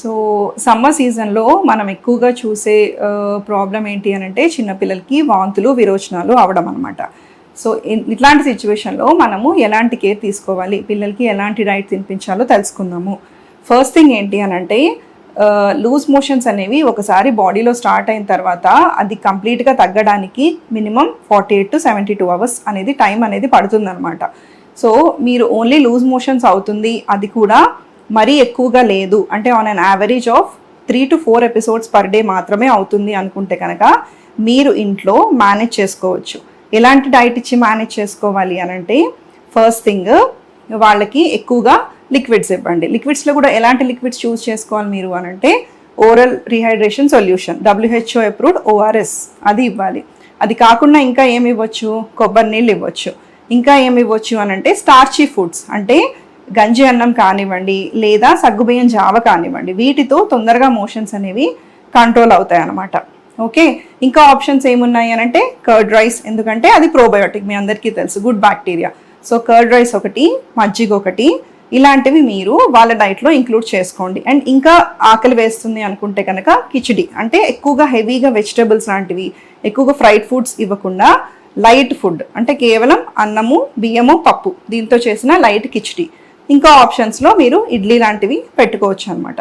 So summer సీజన్లో మనం ఎక్కువగా చూసే ప్రాబ్లం ఏంటి అని అంటే చిన్నపిల్లలకి వాంతులు విరోచనాలు అవడం అనమాట సో ఇట్లాంటి సిచ్యువేషన్లో మనము ఎలాంటి కేర్ తీసుకోవాలి పిల్లలకి ఎలాంటి డైట్ తినిపించాలో తెలుసుకుందాము. ఫస్ట్ థింగ్ ఏంటి అని అంటే లూజ్ మోషన్స్ అనేవి ఒకసారి బాడీలో స్టార్ట్ అయిన తర్వాత అది కంప్లీట్గా తగ్గడానికి minimum forty eight to seventy two hours అనేది టైం అనేది పడుతుందన్నమాట. సో మీరు ఓన్లీ లూజ్ మోషన్స్ అవుతుంది అది కూడా మరీ ఎక్కువగా లేదు. అంటే on an average of three to four episodes per day మాత్రమే అవుతుంది అనుకుంటే కనుక మీరు ఇంట్లో మేనేజ్ చేసుకోవచ్చు. ఎలాంటి డైట్ ఇచ్చి మేనేజ్ చేసుకోవాలి అని అంటే ఫస్ట్ థింగ్ వాళ్ళకి ఎక్కువగా లిక్విడ్స్ ఇవ్వండి. లిక్విడ్స్లో కూడా ఎలాంటి లిక్విడ్స్ చూస్ చేసుకోవాలి మీరు అని అంటే oral rehydration solution WHO approved ORS అది ఇవ్వాలి. అది కాకుండా ఇంకా ఏమి ఇవ్వచ్చు? కొబ్బరి నీళ్ళు ఇవ్వచ్చు. ఇంకా ఏమి ఇవ్వచ్చు అని అంటే స్టార్చీ ఫుడ్స్ అంటే గంజి అన్నం కానివ్వండి లేదా సగ్గుబియ్యం జావ కానివ్వండి వీటితో తొందరగా మోషన్స్ అనేవి కంట్రోల్ అవుతాయి అన్నమాట ఓకే ఇంకా ఆప్షన్స్ ఏమున్నాయి అని అంటే కర్డ్ రైస్ ఎందుకంటే అది ప్రోబయోటిక్ మీ అందరికీ తెలుసు good bacteria so curd rice ఒకటి మజ్జిగ ఒకటి ఇలాంటివి మీరు వాళ్ళ డైట్లో ఇంక్లూడ్ చేసుకోండి. అండ్ ఇంకా ఆకలి వేస్తుంది అనుకుంటే కనుక కిచిడి. అంటే ఎక్కువగా హెవీగా వెజిటబుల్స్ లాంటివి ఎక్కువగా ఫ్రైడ్ ఫుడ్స్ ఇవ్వకుండా లైట్ ఫుడ్ అంటే కేవలం అన్నము బియ్యము పప్పు. దీంతో చేసిన లైట్ కిచిడి. ఇంకా ఆప్షన్స్లో మీరు ఇడ్లీ లాంటివి పెట్టుకోవచ్చు అనమాట